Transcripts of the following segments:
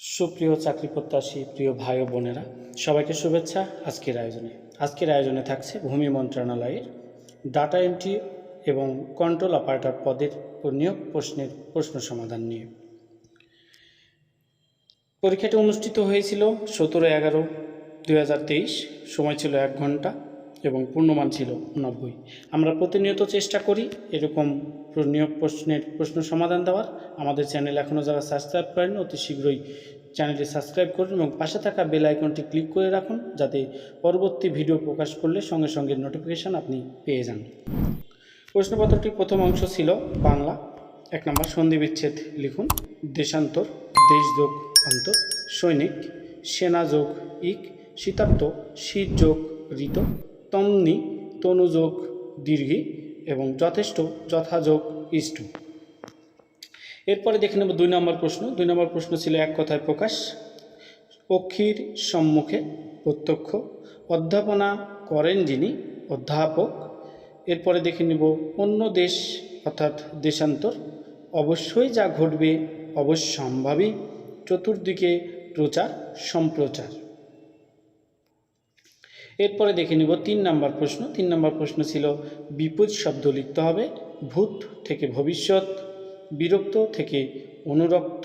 সুপ্রিয় চাকরি প্রত্যাশী, প্রিয় ভাই ও বোনেরা, সবাইকে শুভেচ্ছা আজকের আয়োজনে। আজকের আয়োজনে থাকছে ভূমি মন্ত্রণালয়ের ডাটা এন্ট্রি এবং কন্ট্রোল অপারেটর পদের নিয়োগ প্রশ্নের প্রশ্ন সমাধান নিয়ে। পরীক্ষাটি অনুষ্ঠিত হয়েছিল সতেরো এগারো দুই সময় ছিল এক ঘণ্টা। এবং পূর্ণমান ছিল নব্বই। আমরা প্রতিনিয়ত চেষ্টা করি এরকম নিয়োগ প্রশ্নের প্রশ্ন সমাধান দেওয়ার। আমাদের চ্যানেল এখনও যারা সাবস্ক্রাইব করেন অতি শীঘ্রই চ্যানেলটি সাবস্ক্রাইব করুন এবং পাশে থাকা বেল আইকনটি ক্লিক করে রাখুন যাতে পরবর্তী ভিডিও প্রকাশ করলে সঙ্গে সঙ্গে নোটিফিকেশান আপনি পেয়ে যান। প্রশ্নপত্রটির প্রথম অংশ ছিল বাংলা। এক নম্বর, সন্ধি বিচ্ছেদ লিখুন। দেশান্তর, দেশ যোগ অন্তর। সৈনিক, সেনা যোগ ইক। শীতার্থ, শীত যোগ ঋত। তন্নি তনুযোগ দীর্ঘী এবং যথেষ্ট যথাযোগ ইষ্ট। এরপরে দেখে নেব দুই নম্বর প্রশ্ন। দুই নম্বর প্রশ্ন ছিল এক কথায় প্রকাশ। পক্ষীর সম্মুখে প্রত্যক্ষ। অধ্যাপনা করেন যিনি, অধ্যাপক। এরপরে দেখে নেব অন্য দেশ অর্থাৎ দেশান্তর। অবশ্যই যা ঘটবে অবশ্যম্ভাবী। চতুর্দিকে প্রচার সম্প্রচার এরপরে দেখে নিব তিন নম্বর প্রশ্ন। তিন নাম্বার প্রশ্ন ছিল বিপদ শব্দ লিখতে হবে, ভূত থেকে ভবিষ্যৎ, বিরক্ত থেকে অনুরক্ত,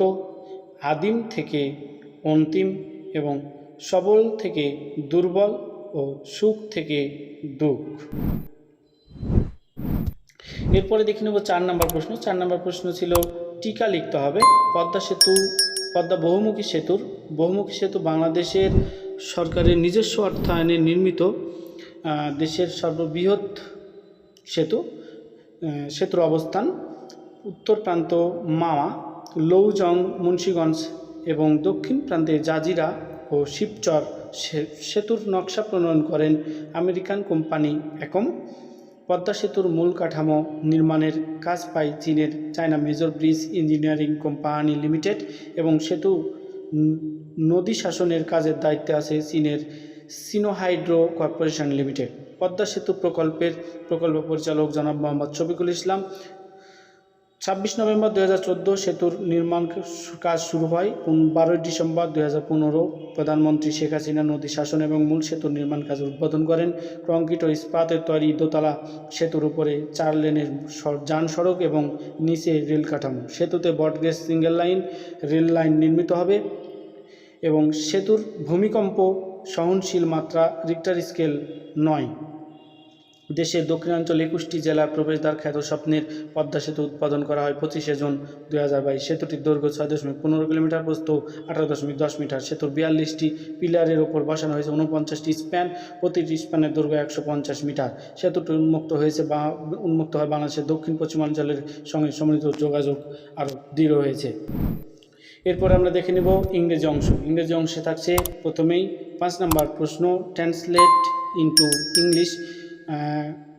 আদিম থেকে অন্তিম এবং সবল থেকে দুর্বল ও সুখ থেকে দুঃখ। এরপরে দেখে নেব চার নম্বর প্রশ্ন। চার নম্বর প্রশ্ন ছিল, টিকা লিখতে হবে, পদ্মা সেতু, পদ্মা বহুমুখী সেতুর, বহুমুখী সেতু বাংলাদেশের সরকারের নিজস্ব অর্থায়নে নির্মিত দেশের সর্ববৃহৎ সেতু সেতুর অবস্থান উত্তর প্রান্ত মাওয়া, লৌজং, মুন্সীগঞ্জ এবং দক্ষিণ প্রান্তে জাজিরা ও শিবচর সেতুর নকশা প্রণয়ন করেন আমেরিকান কোম্পানি একম পদ্মা সেতুর মূল কাঠামো নির্মাণের কাজ পায় চীনের China major bridge engineering company limited এবং সেতু নদী শাসনের কাজের দায়িত্বে আছে চীনের সিনোহাইড্রো কর্পোরেশন লিমিটেড। পদ্মা সেতু প্রকল্পের প্রকল্প পরিচালক জনাব মোহাম্মদ শফিকুল ইসলাম, ছাব্বিশ নভেম্বর দু হাজার চোদ্দ সেতুর নির্মাণ কাজ শুরু হয়। বারোই ডিসেম্বর দু হাজার পনেরো প্রধানমন্ত্রী শেখ হাসিনা নদী শাসন এবং মূল সেতুর নির্মাণ কাজ উদ্বোধন করেন। কংক্রিট ও ইস্পাতের তৈরি দোতলা সেতুর উপরে চার লেনের যান সড়ক এবং নিচে রেল কাঠামো। সেতুতে বটগেজ সিঙ্গেল লাইন, রেল লাইন নির্মিত হবে। এবং সেতুর ভূমিকম্প সহনশীল মাত্রা রিক্টার স্কেল নয়। দেশের দক্ষিণাঞ্চল একুশটি জেলার প্রবেশদ্বার খ্যাত স্বপ্নের পদ্মা সেতু উৎপাদন করা হয় পঁচিশে জুন দুই হাজার বাইশ। সেতুটির দৈর্ঘ্য ছয় দশমিক পনেরো কিলোমিটার, প্রস্থ আঠারো দশমিক দশ মিটার। সেতুর বিয়াল্লিশটি পিলারের ওপর বসানো হয়েছে উনপঞ্চাশটি স্প্যান, প্রতিটি স্প্যানের দৈর্ঘ্য একশো পঞ্চাশ মিটার। সেতুটি উন্মুক্ত হয়েছে বা উন্মুক্ত হয় বাংলাদেশের দক্ষিণ পশ্চিমাঞ্চলের সঙ্গে সমৃদ্ধ যোগাযোগ আরও দৃঢ় হয়েছে। এরপর আমরা দেখে নেব ইংরেজি অংশ। ইংরেজি অংশে থাকছে প্রথমেই পাঁচ নাম্বার প্রশ্ন ট্রান্সলেট ইনটু ইংলিশ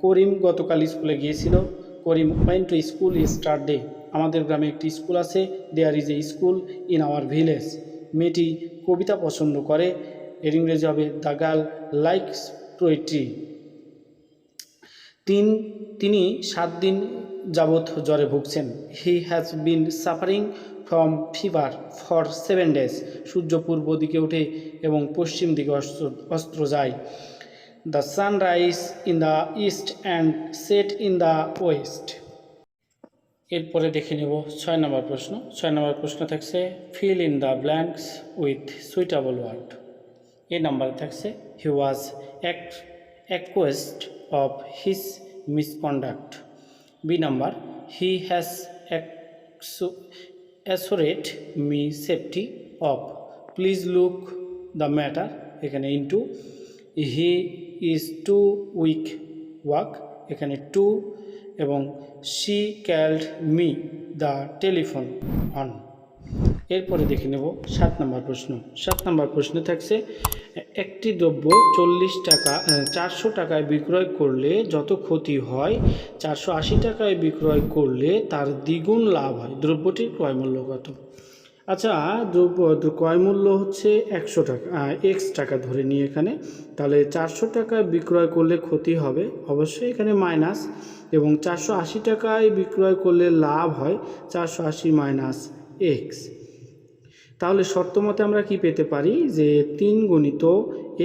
করিম গতকাল স্কুলে গিয়েছিল। Karim went to school yesterday আমাদের গ্রামে একটি স্কুল আছে there is a school in our village মেয়েটি কবিতা পছন্দ করে। এর ইংরেজি হবে দ্য গার্ল লাইকস পোয়েট্রি তিন, তিনি সাত দিন যাবৎ জ্বরে ভুগছেন। He has been suffering from fever for seven days সূর্য পূর্ব দিকে ওঠে এবং পশ্চিম দিকে অস্ত্র অস্ত্র যায়। The sunrise in the east and set in the west এরপরে দেখে নেব ছয় নম্বর প্রশ্ন। ছয় নম্বর প্রশ্ন থাকছে fill in the blanks with suitable word A নাম্বারে থাকছে he was accused of his misconduct B number. He has assured me safety of. Please look the matter এখানে into. He is too weak walk এখানে two এবং she called me the telephone on. এরপরে দেখে নেব সাত নম্বর প্রশ্ন। সাত নম্বর প্রশ্ন থাকছে, একটি দ্রব্য চল্লিশ টাকা চারশো টাকায় বিক্রয় করলে যত ক্ষতি হয়, চারশো আশি টাকায় বিক্রয় করলে তার দ্বিগুণ লাভ হয়। দ্রব্যটির ক্রয় মূল্য কত? আচ্ছা দ্রব্য দ্র- ক্রয় মূল্য হচ্ছে একশো টাকা এক্স টাকা ধরে নিই এখানে। তাহলে চারশো টাকায় বিক্রয় করলে ক্ষতি হবে, অবশ্যই এখানে মাইনাস। এবং চারশো আশি টাকায় বিক্রয় করলে লাভ হয়, চারশো আশি মাইনাস এক্স। তাহলে শর্ত মতে আমরা কি পেতে পারি? যে তিন গুণিত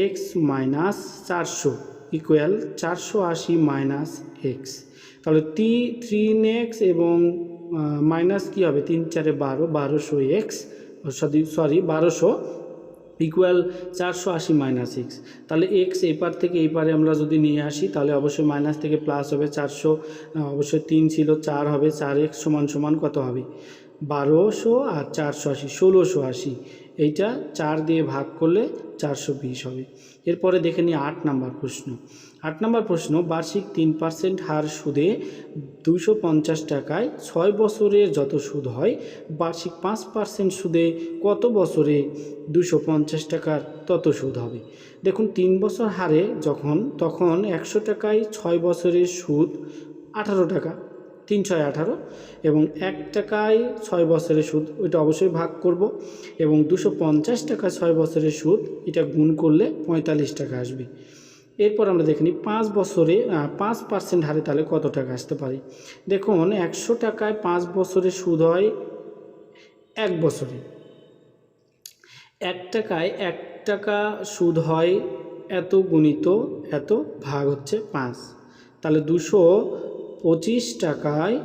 এক্স মাইনাস চারশো ইকুয়াল চারশো আশি মাইনাস এক্স তাহলে টি থ্রি এক্স এবং মাইনাস কী হবে? তিন চারে বারো, বারোশো এক্স সরি সরি, বারোশো ইকুয়াল চারশো আশি মাইনাস এক্স তাহলে এক্স এপার থেকে এই পারে আমরা যদি নিয়ে আসি, তাহলে অবশ্যই মাইনাস থেকে প্লাস হবে চারশো অবশ্যই তিন ছিল, চার হবে, চার এক্স সমান সমান কত হবে? বারোশো আর চারশো আশি, ষোলোশো আশি। এইটা চার দিয়ে ভাগ করলে চারশো বিশ হবে। এরপরে দেখে নিই আট নাম্বার প্রশ্ন। আট নম্বর প্রশ্ন, বার্ষিক তিন পার্সেন্ট হার সুদে দুশো পঞ্চাশ টাকায় ছয় বছরের যত সুদ হয়, বার্ষিক পাঁচ পার্সেন্ট সুদে কত বছরে দুশো পঞ্চাশ টাকার তত সুদ হবে? দেখুন, তিন বছর হারে যখন, তখন একশো টাকায় ছয় বছরের সুদ আঠারো টাকা। তিন ছয় আঠারো এবং এক টাকায় ছয় বছরের সুদ, ওইটা অবশ্যই ভাগ করব এবং দুশো পঞ্চাশ টাকা ছয় বছরের সুদ, এটা গুণ করলে পঁয়তাল্লিশ টাকা আসবে। এরপর আমরা দেখে নিই পাঁচ বছরে পাঁচ পার্সেন্ট হারে তাহলে কত টাকা আসতে পারে? দেখুন, একশো টাকায় পাঁচ বছরে সুদ হয় এক বছরে। এক টাকায় এক টাকা সুদ হয় এত গুণিত, এত ভাগ হচ্ছে পাঁচ। তাহলে দুশো পঁচিশ টাকায়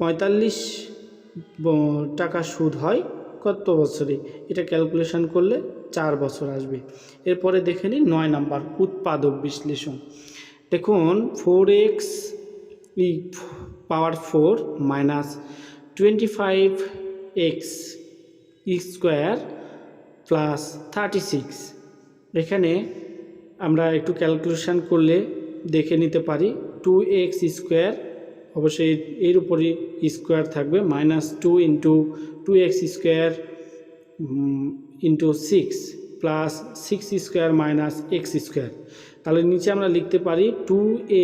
পঁয়তাল্লিশ টাকা সুদ হয়। কত বছরে? এটা ক্যালকুলেশন করলে চার বছর আসবে। এরপরে দেখে নিই নয় নাম্বার, উৎপাদক বিশ্লেষণ। দেখুন ফোর এক্স ই power four minus twenty five X square plus thirty six এখানে আমরা একটু ক্যালকুলেশন করলে দেখে নিতে পারি। টু এক্স স্কোয়ার অবশ্যই এর উপরে স্কোয়ার থাকবে minus two into two X square into six plus six square minus X square তাহলে নিচে আমরা লিখতে পারি two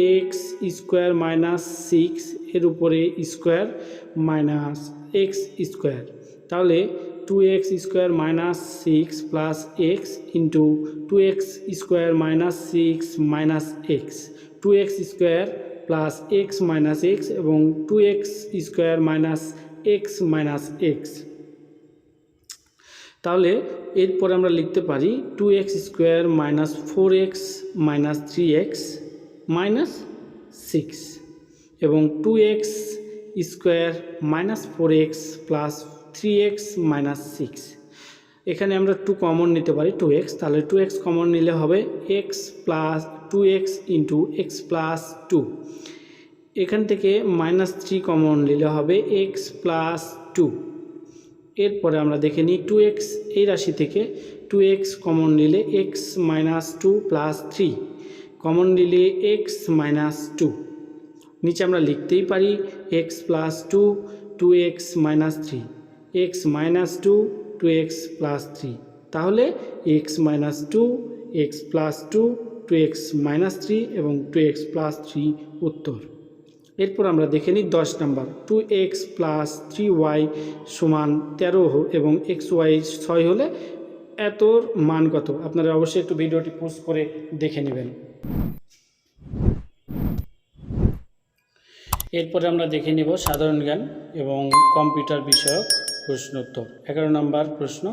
X square minus six এর উপরে স্কোয়ার মাইনাস এক্স স্কোয়ার তাহলে two X square minus six plus X into two X square minus six minus X two X square plus X minus X এবং two X square minus X minus X তাহলে এরপর আমরা লিখতে পারি two X square minus four X minus three X minus six এবং two X square minus four X plus three X minus six এখানে আমরা two common নিতে পারি টু এক্স তাহলে টু এক্স কমন নিলে হবে X plus two X into X plus two এখান থেকে মাইনাস থ্রি কমন নিলে হবে এক্স প্লাস টু এরপরে আমরা দেখে নিই টু এক্স এই রাশি থেকে টু এক্স কমন নিলে X minus two plus three common নিলে এক্স মাইনাস টু নিচে আমরা লিখতেই পারি X plus two two X minus three X minus two two X plus three. তাহলে X minus two, X plus two two X minus three এবং two x plus three উত্তর। এরপর আমরা দেখে নিই দশ number. Two X plus three Y সমান তেরো এবং এক্স ওয়াই ছয় হলে এতর মান কত? আপনারা অবশ্যই একটু ভিডিওটি পোস্ট করে দেখে নেবেন। এরপরে আমরা দেখে নেব সাধারণ জ্ঞান এবং কম্পিউটার বিষয়ক। প্রশ্ন উত্তর। এগারো নম্বর প্রশ্ন,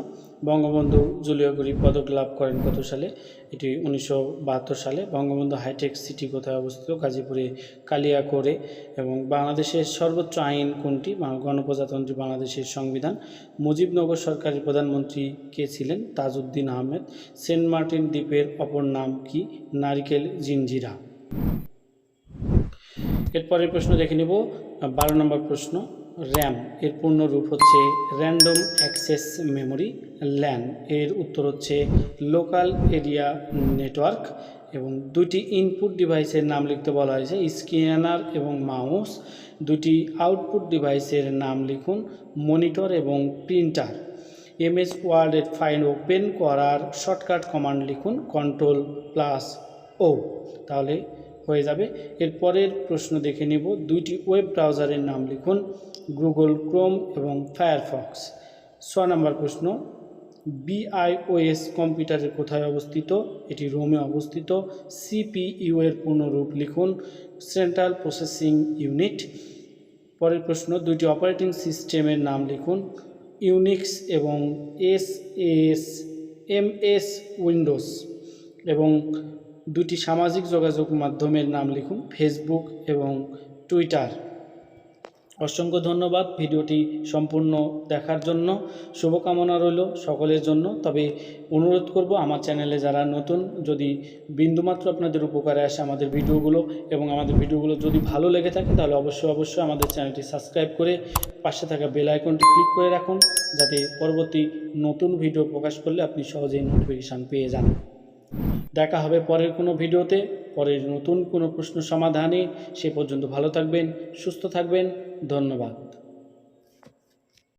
বঙ্গবন্ধু জুলিও গরি পদক লাভ করেন কত সালে? এটি উনিশশো বাহাত্তর সালে। বঙ্গবন্ধু হাইটেক সিটি কোথায় অবস্থিত? গাজীপুরে, কালিয়াকোরে এবং বাংলাদেশের সর্বোচ্চ আইন কোনটি? গণপ্রজাতন্ত্রী বাংলাদেশের সংবিধান। মুজিবনগর সরকারের প্রধানমন্ত্রী কে ছিলেন? তাজউদ্দিন আহমেদ। সেন্ট মার্টিন দ্বীপের অপর নাম কি? নারিকেল জিঞ্জিরা। এরপরের প্রশ্ন দেখে নেব। বারো নম্বর প্রশ্ন র্যাম। এর পূর্ণ রূপ হচ্ছে র্যান্ডম অ্যাক্সেস মেমোরি ল্যান। এর উত্তর হচ্ছে লোকাল এরিয়া নেটওয়ার্ক এবং দুটি ইনপুট ডিভাইসের নাম লিখতে বলা হয়েছে স্ক্যানার এবং মাউস। দুটি আউটপুট ডিভাইসের নাম লিখুন মনিটর এবং প্রিন্টার। এমএস ওয়ার্ডের ফাইল ওপেন করার শর্টকাট কমান্ড লিখুন কন্ট্রোল প্লাস ও। তাহলে হয়ে যাবে। এরপরের প্রশ্ন দেখে নিব। দুইটি ওয়েব ব্রাউজারের নাম লিখুন, গুগল ক্রোম এবং ফায়ারফক্স। ছ নম্বর প্রশ্ন, বিআইওএস কম্পিউটারের কোথায় অবস্থিত? এটি রোমে অবস্থিত। সিপিইউ এর পূর্ণরূপ লিখুন, সেন্ট্রাল প্রসেসিং ইউনিট। পরের প্রশ্ন, দুইটি অপারেটিং সিস্টেমের নাম লিখুন, ইউনিক্স এবং S S, M S Windows এবং দুটি সামাজিক যোগাযোগ মাধ্যমের নাম লিখুন ফেসবুক এবং টুইটার অসংখ্য ধন্যবাদ ভিডিওটি সম্পূর্ণ দেখার জন্য। শুভকামনা রইল সকলের জন্য। তবে অনুরোধ করব আমার চ্যানেলে যারা নতুন, যদি বিন্দুমাত্র আপনাদের উপকারে আসে আমাদের ভিডিওগুলো এবং আমাদের ভিডিওগুলো যদি ভালো লেগে থাকে তাহলে অবশ্যই অবশ্যই আমাদের চ্যানেলটি সাবস্ক্রাইব করে পাশে থাকা বেল আইকনটি ক্লিক করে রাখুন যাতে পরবর্তী নতুন ভিডিও প্রকাশ করলে আপনি সহজেই নোটিফিকেশান পেয়ে যান। দেখা হবে পরের কোনো ভিডিওতে। পরের নতুন কোনো প্রশ্ন সমাধানে সে পর্যন্ত ভালো থাকবেন, সুস্থ থাকবেন, ধন্যবাদ।